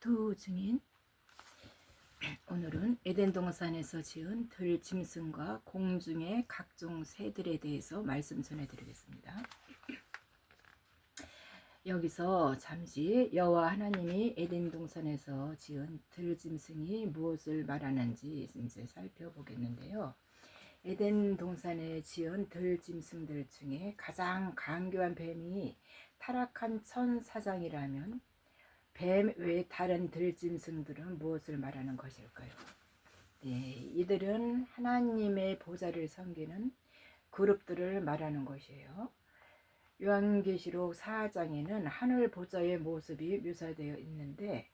두 증인 오늘은 에덴 동산에서 지은 들 짐승과 공중의 각종 새들에 대해서 말씀 전해드리겠습니다. 여기서 잠시 여호와 하나님이 에덴 동산에서 지은 들 짐승이 무엇을 말하는지 이제 살펴보겠는데요. 에덴 동산에 지은 들 짐승들 중에 가장 강교한 뱀이 타락한 천사장이라면 뱀 외 다른 들짐승들은 무엇을 말하는 것일까요? 네, 이들은 하나님의 보좌를 섬기는 그룹들을 말하는 것이에요. 요한계시록 4장에는 하늘 보좌의 모습이 묘사되어 있는데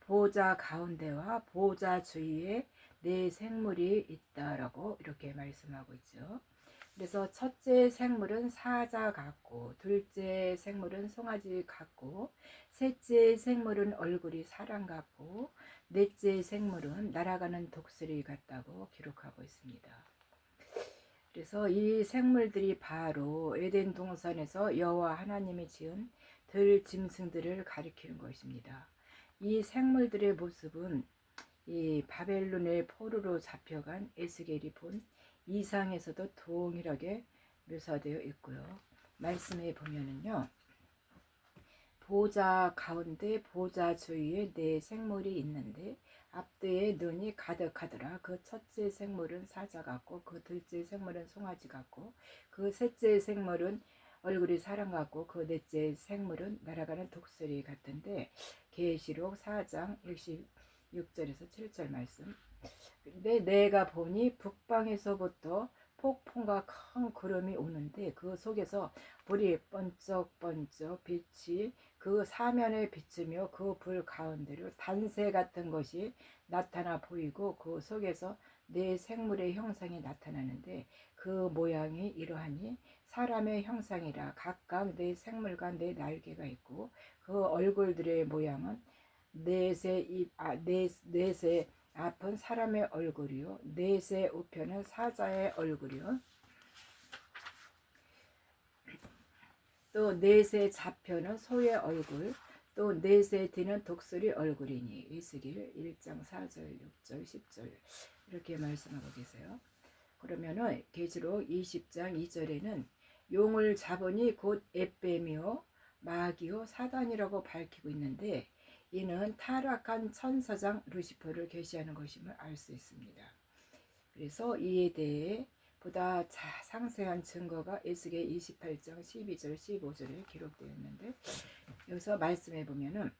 보좌 가운데와 보좌 주위에 네 생물이 있다라고 이렇게 말씀하고 있죠. 그래서 첫째 생물은 사자 같고 둘째 생물은 송아지 같고 셋째 생물은 얼굴이 사람 같고 넷째 생물은 날아가는 독수리 같다고 기록하고 있습니다. 그래서 이 생물들이 바로 에덴 동산에서 여호와 하나님이 지은 들 짐승들을 가리키는 것입니다. 이 생물들의 모습은 이 바벨론의 포로로 잡혀간 에스겔이 본 이상에서도 동일하게 묘사되어 있고요. 말씀에 보면은요. 보좌 가운데 보좌 주위에 네 생물이 있는데 앞뒤에 눈이 가득하더라. 그 첫째 생물은 사자 같고 그 둘째 생물은 송아지 같고 그 셋째 생물은 얼굴이 사람 같고 그 넷째 생물은 날아가는 독수리 같은데 계시록 4장 66절에서 7절 말씀 근데 내가 보니 북방에서부터 폭풍과 큰 구름이 오는데 그 속에서 불이 번쩍번쩍 빛이 그 사면에 비추며 그 불 가운데로 단새 같은 것이 나타나 보이고 그 속에서 네 생물의 형상이 나타나는데 그 모양이 이러하니 사람의 형상이라 각각 네 생물과 네 날개가 있고 그 얼굴들의 모양은 넷의 입, 아, 넷, 넷의 앞은 사람의 얼굴이요. 넷의 우편은 사자의 얼굴이요. 또 넷의 좌편은 소의 얼굴 또 넷의 뒤는 독수리 얼굴이니 에스겔 1장 4절 6절 10절 이렇게 말씀하고 계세요. 그러면은 계시록 20장 2절에는 용을 잡으니 곧 에뱀이요 마귀요 사단이라고 밝히고 있는데 이는 타락한 천사장 루시퍼를 계시하는 것임을 알 수 있습니다. 그래서 이에 대해 보다 자, 상세한 증거가 에스겔 28장 12절 15절에 기록되어 있는데 여기서 말씀해 보면은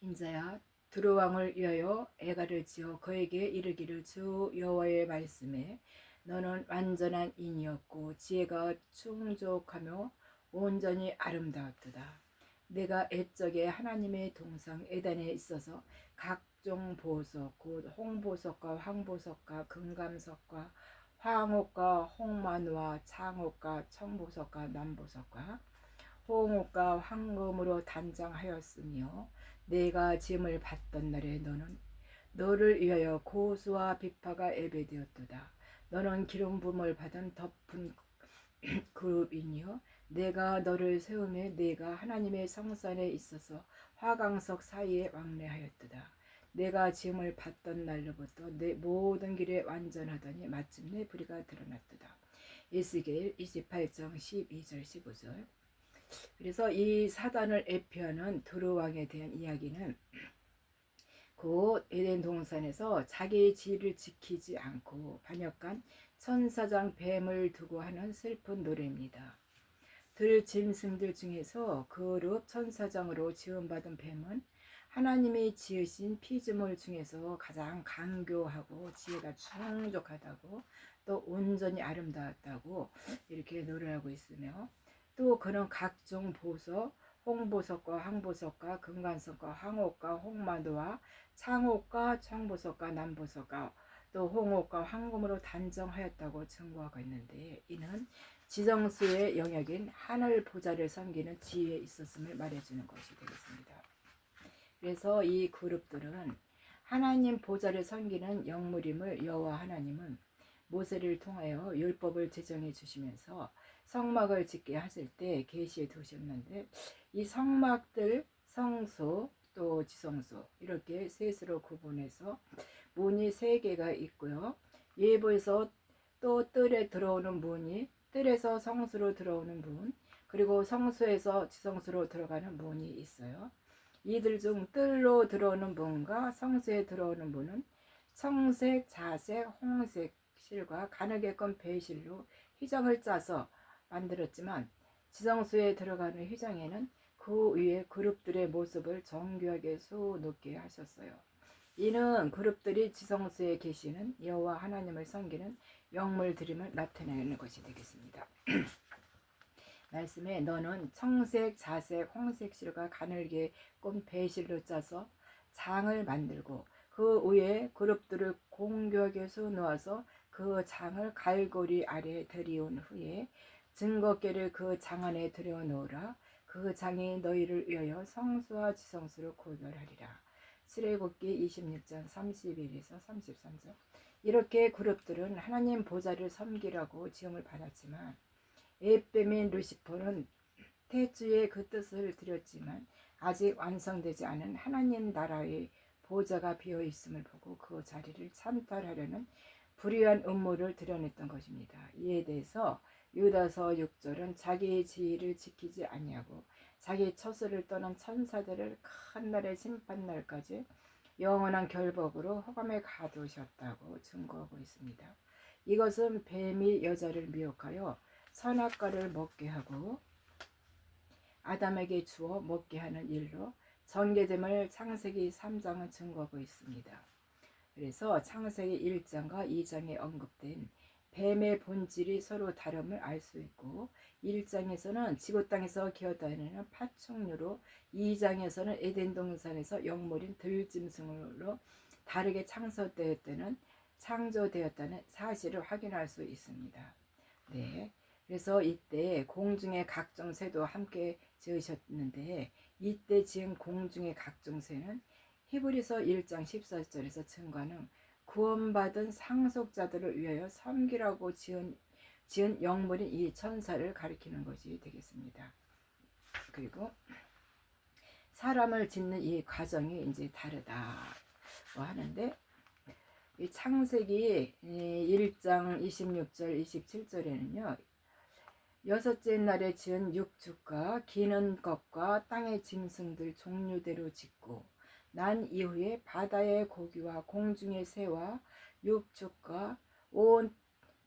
인자야 두루왕을 위하여 애가를 지어 그에게 이르기를 주 여호와의 말씀에 너는 완전한 인이었고 지혜가 충족하며 온전히 아름다웠도다. 내가 애적에 하나님의 동상 에단에 있어서 각종 보석 곧 홍보석과 황보석과 금감석과 황옥과 홍만화 창옥과 청보석과 남보석과 홍옥과 황금으로 단장하였으며 내가 짐을 받던 날에 너는 너를 위하여 고수와 비파가 예배되었도다. 너는 기름 부음을 받은 덮은 그룹이니요 내가 너를 세우며 내가 하나님의 성산에 있어서 화강석 사이에 왕래하였도다. 내가 짐을 받던 날로부터 내 모든 길에 완전하더니 마침내 불의가 드러났도다. 에스겔 28장 12절 15절 그래서 이 사단을 애표하는 두루왕에 대한 이야기는 곧 에덴 동산에서 자기의 지위를 지키지 않고 반역한 천사장 뱀을 두고 하는 슬픈 노래입니다. 들 짐승들 중에서 그룹 천사장으로 지원받은 뱀은 하나님이 지으신 피조물 중에서 가장 강교하고 지혜가 충족하다고 또 온전히 아름다웠다고 이렇게 노래하고 있으며 또 그런 각종 보석, 홍보석과 황보석과 금관석과 황옥과 홍마도와 창옥과 청보석과 남보석과 또 홍옥과 황금으로 단정하였다고 증거하고 있는데 이는 지정수의 영역인 하늘 보좌를 섬기는 지위에 있었음을 말해주는 것이 되겠습니다. 그래서 이 그룹들은 하나님 보좌를 섬기는 영물임을 여호와 하나님은 모세를 통하여 율법을 제정해 주시면서 성막을 짓게 하실 때 계시해 두셨는데 이 성막들 성소 또 지성소 이렇게 셋으로 구분해서 문이 세 개가 있고요. 예보에서 또 뜰에 들어오는 문이 뜰에서 성수로 들어오는 문 그리고 성수에서 지성수로 들어가는 문이 있어요. 이들 중 뜰로 들어오는 문과 성수에 들어오는 문은 청색, 자색, 홍색 실과 가늘게 건 배실로 휘장을 짜서 만들었지만 지성수에 들어가는 휘장에는 그 위에 그룹들의 모습을 정교하게 수놓게 하셨어요. 이는 그룹들이 지성수에 계시는 여호와 하나님을 섬기는 영물 드림을 나타내는 것이 되겠습니다. 말씀에 너는 청색, 자색, 홍색 실과 가늘게 꼰 배실로 짜서 장을 만들고 그 위에 그룹들을 공교하게 수놓아서 그 장을 갈고리 아래 들이온 후에 증거계를 그 장 안에 들여 놓으라 그 장이 너희를 위하여 성수와 지성수를 구별하리라 출애굽기 26장 31에서 33절 이렇게 그룹들은 하나님 보좌를 섬기라고 지음을 받았지만 에뱀인 루시퍼는 태주의 그 뜻을 드렸지만 아직 완성되지 않은 하나님 나라의 보좌가 비어 있음을 보고 그 자리를 찬탈하려는 불의한 음모를 드러냈던 것입니다. 이에 대해서 유다서 6절은 자기의 지위를 지키지 아니하고 자기 처소를 떠난 천사들을 큰 날의 심판날까지 영원한 결복으로 허감에 가두셨다고 증거하고 있습니다. 이것은 뱀이 여자를 미혹하여 선악과를 먹게 하고 아담에게 주어 먹게 하는 일로 전개됨을 창세기 3장은 증거하고 있습니다. 그래서 창세기 1장과 2장에 언급된 뱀의 본질이 서로 다름을 알 수 있고 1장에서는 지구 땅에서 기어다니는 파충류로 2장에서는 에덴 동산에서 영물인 들짐승으로 다르게 창설되었다는 창조되었다는 사실을 확인할 수 있습니다. 네. 그래서 이때 공중의 각종 새도 함께 지으셨는데 이때 지은 공중의 각종 새는 히브리서 1장 14절에서 증거하는 구원받은 상속자들을 위하여 섬기라고 지은, 지은 영물인 이 천사를 가리키는 것이 되겠습니다. 그리고 사람을 짓는 이 과정이 이제 다르다고 하는데 이 창세기 1장 26절 27절에는요 여섯째 날에 지은 육축과 기는 것과 땅의 짐승들 종류대로 짓고 난 이후에 바다의 고기와 공중의 새와 육축과 온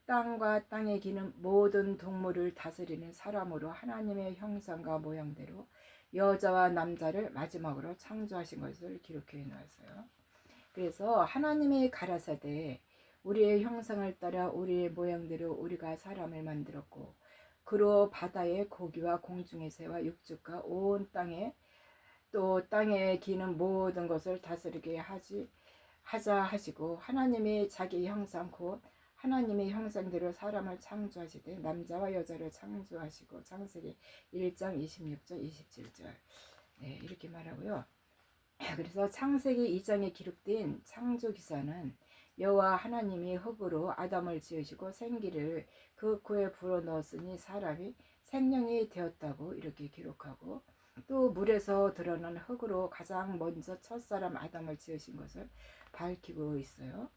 땅과 땅에 기는 모든 동물을 다스리는 사람으로 하나님의 형상과 모양대로 여자와 남자를 마지막으로 창조하신 것을 기록해 놓았어요. 그래서 하나님의 가라사대 우리의 형상을 따라 우리의 모양대로 우리가 사람을 만들었고 그로 바다의 고기와 공중의 새와 육축과 온 땅에 또 땅에 기는 모든 것을 다스리게 하지 하자 하시고 하나님의 자기 형상 곧 하나님의 형상대로 사람을 창조하시되 남자와 여자를 창조하시고 창세기 1장 26절 27절 네, 이렇게 말하고요. 그래서 창세기 2장에 기록된 창조 기사는 여호와 하나님이 흙으로 아담을 지으시고 생기를 그 코에 불어 넣었으니 사람이 생명이 되었다고 이렇게 기록하고 또 물에서 드러난 흙으로 가장 먼저 첫사람 아담을 지으신 것을 밝히고 있어요.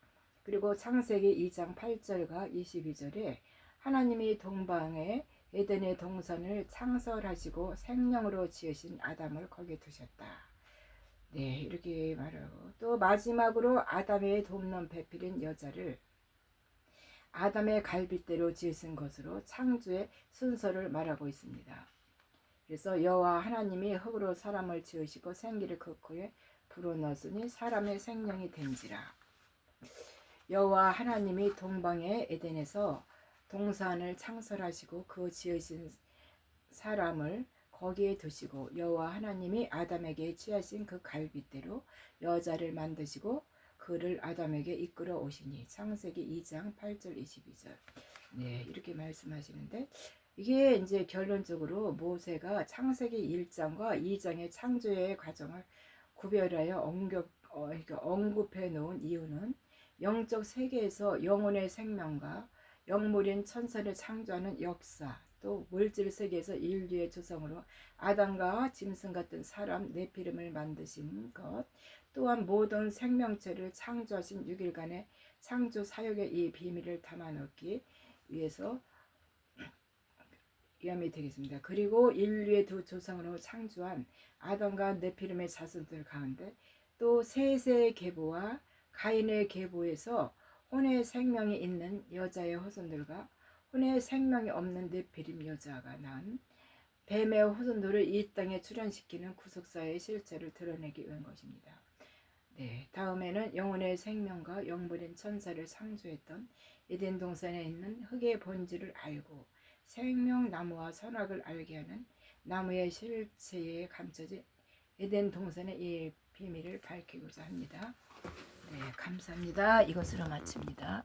그리고 창세기 2장 8절과 22절에 하나님이 동방에 에덴의 동산을 창설하시고 생명으로 지으신 아담을 거기에 두셨다. 네, 이렇게 말하고 또 마지막으로 아담의 돕는 배필인 여자를 아담의 갈빗대로 지으신 것으로 창조의 순서를 말하고 있습니다. 그래서 여호와 하나님이 흙으로 사람을 지으시고 생기를 그 코에 불어넣으니 사람의 생명이 된지라. 여호와 하나님이 동방의 에덴에서 동산을 창설하시고 그 지으신 사람을 거기에 두시고 여호와 하나님이 아담에게 취하신 그 갈빗대로 여자를 만드시고 그를 아담에게 이끌어 오시니 창세기 2장 8절 22절 네 이렇게 말씀하시는데 이게 이제 결론적으로 모세가 창세기 1장과 2장의 창조의 과정을 구별하여 언급, 어, 그러니까 언급해 놓은 이유는 영적 세계에서 영혼의 생명과 영물인 천사를 창조하는 역사 또 물질 세계에서 인류의 조성으로 아담과 짐승 같은 사람 네피림을 만드신 것 또한 모든 생명체를 창조하신 6일간의 창조 사역의 이 비밀을 담아놓기 위해서 위함이 되겠습니다. 그리고 인류의 두 조상으로 창조한 아담과 네피림의 자손들 가운데 또 셋의 계보와 가인의 계보에서 혼의 생명이 있는 여자의 후손들과 혼의 생명이 없는 네피림 여자가 낳은 뱀의 후손들을 이 땅에 출현시키는 구속사의 실체를 드러내기 위한 것입니다. 네, 다음에는 영혼의 생명과 영불인 천사를 창조했던 에덴 동산에 있는 흙의 본질을 알고 생명나무와 선악을 알게 하는 나무의 실체에 감춰진 에덴 동산의 이 비밀을 밝히고자 합니다. 네, 감사합니다. 이것으로 마칩니다.